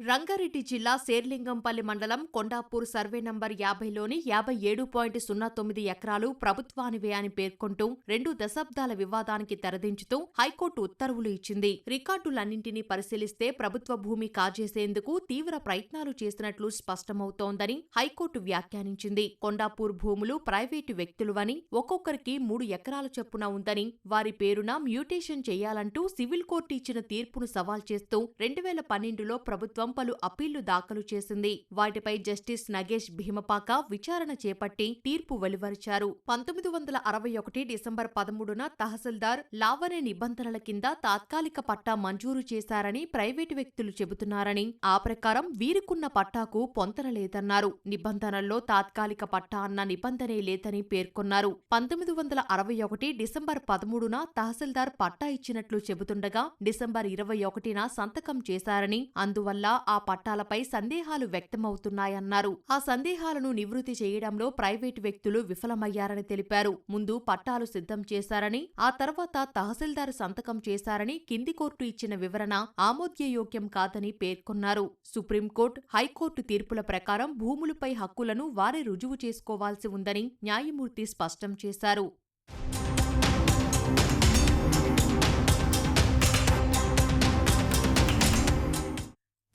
రంగారెడ్డి జిల్లా శేర్లింగంపల్లి మండలం Kondapur survey number యాభైలోని యాభై ఏడు పాయింట్ సున్నా తొమ్మిది ఎకరాలు ప్రభుత్వానివే అని పేర్కొంటూ రెండు దశాబ్దాల వివాదానికి తెరదించుతూ హైకోర్టు ఉత్తర్వులు ఇచ్చింది. రికార్డులన్నింటినీ పరిశీలిస్తే ప్రభుత్వ భూమి కాజేసేందుకు తీవ్ర ప్రయత్నాలు చేసినట్లు స్పష్టమవుతోందని హైకోర్టు వ్యాఖ్యానించింది. కొండాపూర్ భూములు ప్రైవేటు వ్యక్తులువని ఒక్కొక్కరికి మూడు ఎకరాల చొప్పున ఉందని వారి పేరున మ్యూటేషన్ చేయాలంటూ సివిల్ కోర్టు ఇచ్చిన తీర్పును సవాల్ చేస్తూ రెండు వేల పన్నెండులో ప్రభుత్వం పలు అప్పీళ్ళు దాఖలు చేసింది. వాటిపై జస్టిస్ నగేష్ భీమపాక విచారణ చేపట్టి తీర్పు వెలువరిచారు. పంతొమ్మిది వందల అరవై ఒకటి డిసెంబర్ పదమూడున తహసీల్దార్ లావనే నిబంధనల కింద తాత్కాలిక పట్టా మంజూరు చేశారని ప్రైవేటు వ్యక్తులు చెబుతున్నారని ఆ ప్రకారం వీరికున్న పట్టాకు పొంతనలేదన్నారు నిబంధనల్లో తాత్కాలిక పట్టా అన్న నిబంధనే లేదని పేర్కొన్నారు. పంతొమ్మిది వందల అరవై ఒకటి డిసెంబర్ పదమూడున తహసీల్దార్ పట్టా ఇచ్చినట్లు చెబుతుండగా డిసెంబర్ ఇరవై ఒకటిన సంతకం చేశారని అందువల్ల ఆ పట్టాలపై సందేహాలు వ్యక్తమవుతున్నాయన్నారు. ఆ సందేహాలను నివృత్తి చేయడంలో ప్రైవేటు వ్యక్తులు విఫలమయ్యారని తెలిపారు. ముందు పట్టాలు సిద్ధం చేశారని ఆ తర్వాత తహసీల్దార్ సంతకం చేశారని కింది కోర్టు ఇచ్చిన వివరణ ఆమోద్యయోగ్యం కాదని పేర్కొన్నారు. సుప్రీంకోర్టు హైకోర్టు తీర్పుల ప్రకారం భూములపై హక్కులను వారే రుజువు చేసుకోవాల్సి ఉందని న్యాయమూర్తి స్పష్టం చేశారు.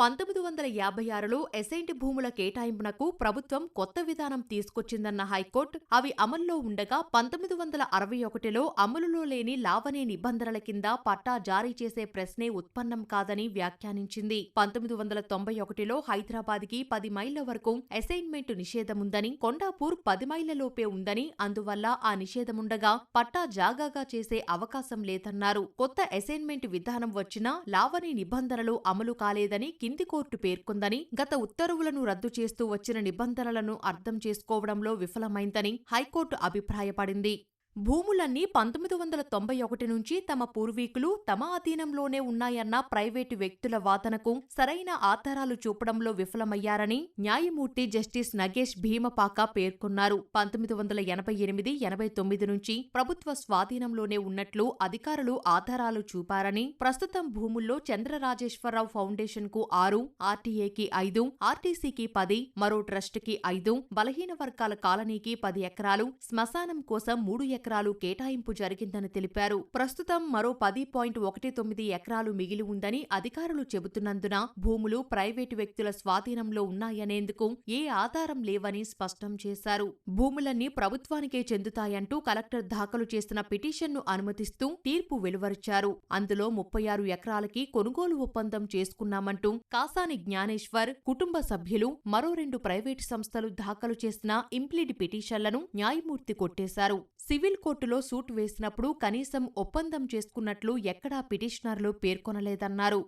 పంతొమ్మిది వందల యాభై ఆరులో ఎసైంట్ భూముల కేటాయింపునకు ప్రభుత్వం కొత్త విధానం తీసుకొచ్చిందన్న హైకోర్టు అవి అమల్లో ఉండగా పంతొమ్మిది వందల అరవై ఒకటిలో అమలులో లేని లావనే నిబంధనల కింద పట్టా జారీ చేసే ప్రశ్నే ఉత్పన్నం కాదని వ్యాఖ్యానించింది. పంతొమ్మిది వందల తొంభై ఒకటిలో హైదరాబాద్కి పది మైళ్ళ వరకు అసైన్మెంట్ నిషేధముందని కొండాపూర్ పది మైళ్ళలోపే ఉందని అందువల్ల ఆ నిషేధముండగా పట్టా జాగాగా చేసే అవకాశం లేదన్నారు. కొత్త అసైన్మెంట్ విధానం వచ్చినా లావణి నిబంధనలు అమలు కాలేదని కింది కోర్టు పేర్కొందని గత ఉత్తర్వులను రద్దు చేస్తూ వచ్చిన నిబంధనలను అర్థం చేసుకోవడంలో విఫలమైందని హైకోర్టు అభిప్రాయపడింది. భూములన్నీ పంతొమ్మిది వందల తొంభై ఒకటి నుంచి తమ పూర్వీకులు తమ అధీనంలోనే ఉన్నాయన్న ప్రైవేటు వ్యక్తుల వాదనకు సరైన ఆధారాలు చూపడంలో విఫలమయ్యారని న్యాయమూర్తి జస్టిస్ నగేష్ భీమపాక పేర్కొన్నారు. పంతొమ్మిది వందల ఎనభై ఎనిమిది ఎనభై తొమ్మిది నుంచి ప్రభుత్వ స్వాధీనంలోనే ఉన్నట్లు అధికారులు ఆధారాలు చూపారని ప్రస్తుతం భూముల్లో చంద్రరాజేశ్వరరావు ఫౌండేషన్కు ఆరు ఆర్టీఏకి ఐదు ఆర్టీసీకి పది మరో ట్రస్టుకి ఐదు బలహీన వర్గాల కాలనీకి పది ఎకరాలు శ్మశానం కోసం మూడు ఎకరాలు కేటాయింపు జరిగిందని తెలిపారు. ప్రస్తుతం మరో పది పాయింట్ ఒకటి తొమ్మిది ఎకరాలు మిగిలి ఉందని అధికారులు చెబుతున్నందున భూములు ప్రైవేటు వ్యక్తుల స్వాధీనంలో ఉన్నాయనేందుకు ఏ ఆధారం లేవని స్పష్టం చేశారు. భూములన్నీ ప్రభుత్వానికే చెందుతాయంటూ కలెక్టర్ దాఖలు చేసిన పిటిషన్ను అనుమతిస్తూ తీర్పు వెలువరిచారు. అందులో ముప్పై ఆరు ఎకరాలకి కొనుగోలు ఒప్పందం చేసుకున్నామంటూ కాసాని జ్ఞానేశ్వర్ కుటుంబ సభ్యులు మరో రెండు ప్రైవేటు సంస్థలు దాఖలు చేసిన ఇంప్లీడ్ పిటిషన్లను న్యాయమూర్తి కొట్టేశారు. సివిల్ కోర్టులో సూట్ వేసినప్పుడు కనీసం ఒప్పందం చేసుకున్నట్లు ఎక్కడా పిటిషనర్లు పేర్కొనలేదన్నారు.